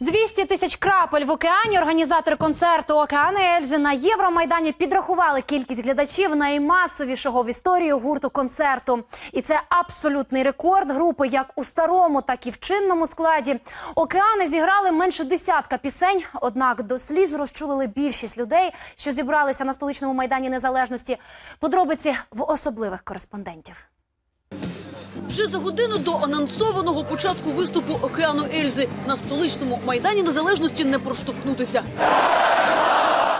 200 тисяч крапель в океані. Організатори концерту Океани Ельзи на Євромайдані підрахували кількість глядачів наймасовішого в історії гурту концерту. І це абсолютний рекорд групи як у старому, так і в чинному складі. Океани зіграли менше десятка пісень. Однак до сліз розчулили більшість людей, що зібралися на столичному майдані незалежності. Подробиці в особливих кореспондентів. Вже за годину до анонсованого початку виступу океану Ельзи на столичному майдані незалежності не проштовхнутися.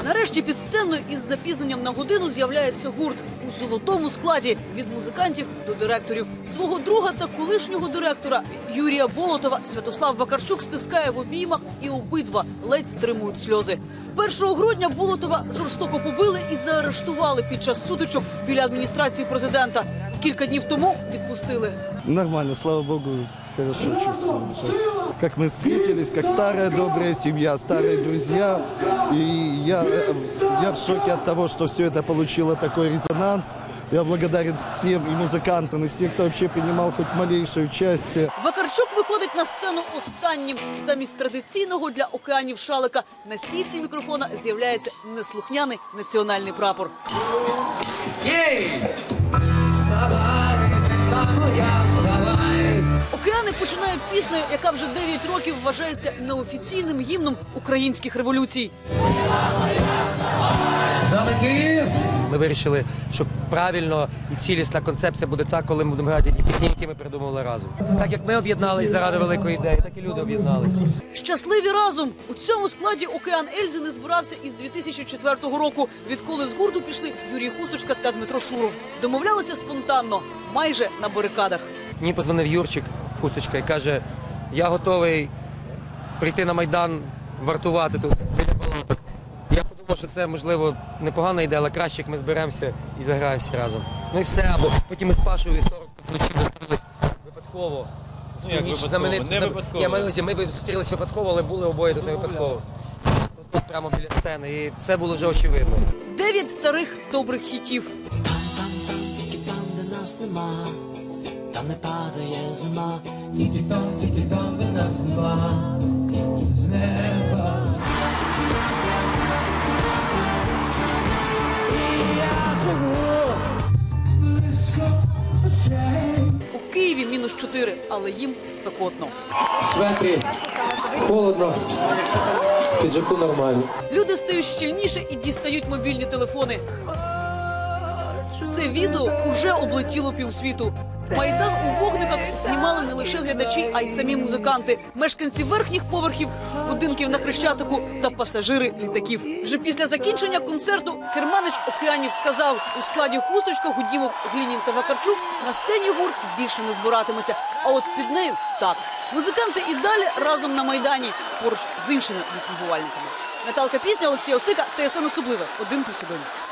Нарешті під сценою із запізненням на годину з'являється гурт у золотому складі від музикантів до директорів. Свого друга та колишнього директора Юрія Болотова Святослав Вакарчук стискає в обіймах і обидва ледь стримують сльози. 1 грудня Болотова жорстоко побили і заарештували під час сутичок біля адміністрації президента Кілька днів тому відпустили. Нормально, слава богу, хорошо чувствуемся. Как мы встретились, как старая добрая семья, старые друзья. И я, э, я в шоке от того, что все это получило такой резонанс. Я благодарен всем и музыкантам, и всем, кто вообще принимал хоть малейшее участие. Вакарчук виходить на сцену останнім. Замість традиційного для океанів шалика на стійці мікрофона з'являється неслухняний національний прапор. Океани починають піснею, яка вже 9 років вважається неофіційним гімном українських революцій. Ми вирішили, що правильно і цілісна концепція буде так, коли ми будемо грати ті пісні, які ми придумали разом. Так як ми об'єднались заради великої ідеї, так і люди об'єдналися. Щасливі разом у цьому складі океан Ельзи не збирався із 2004 року, відколи з гурту пішли Юрій Хусточка та Дмитро Шуров. Домовлялися спонтанно, майже на барикадах. Мені позвонив Юрчик Хусточка і каже: я готовий прийти на майдан вартувати тут біля палаток. Я подумав, що це можливо непогана ідея, але краще, як ми зберемося і заграємо всі разом. Ну і все, або потім ми з Пашою вівторок вночі зустрілись випадково. Ну, як Ніч випадково? знаменит- Не випадково. Я маю на увазі, ми зустрілись випадково, але були обоє тут не випадково. Тут прямо біля сцени, і все було вже очевидно. Дев'ять старих добрих хітів. Там, там, там, тільки там, де нас нема, там не падає зима. Тільки там, тільки там, де нас нема, з неба. І я живу близько очей. У Києві мінус 4, але їм спекотно. Светрі, холодно, піджаку нормально. Люди стають щільніше і дістають мобільні телефони. Це відео уже облетіло півсвіту. Майдан у вогниках знімали не лише глядачі, а й самі музиканти, мешканці верхніх поверхів, будинків на хрещатику та пасажири літаків. Вже після закінчення концерту керманич океанів сказав у складі хусточка Гудімов, Глінін та Вакарчук на сцені гурт більше не збиратиметься. А от під нею так музиканти і далі разом на майдані поруч з іншими мітингувальниками. Наталка пісня Олексія Осика, ТСН особливе 1+,1.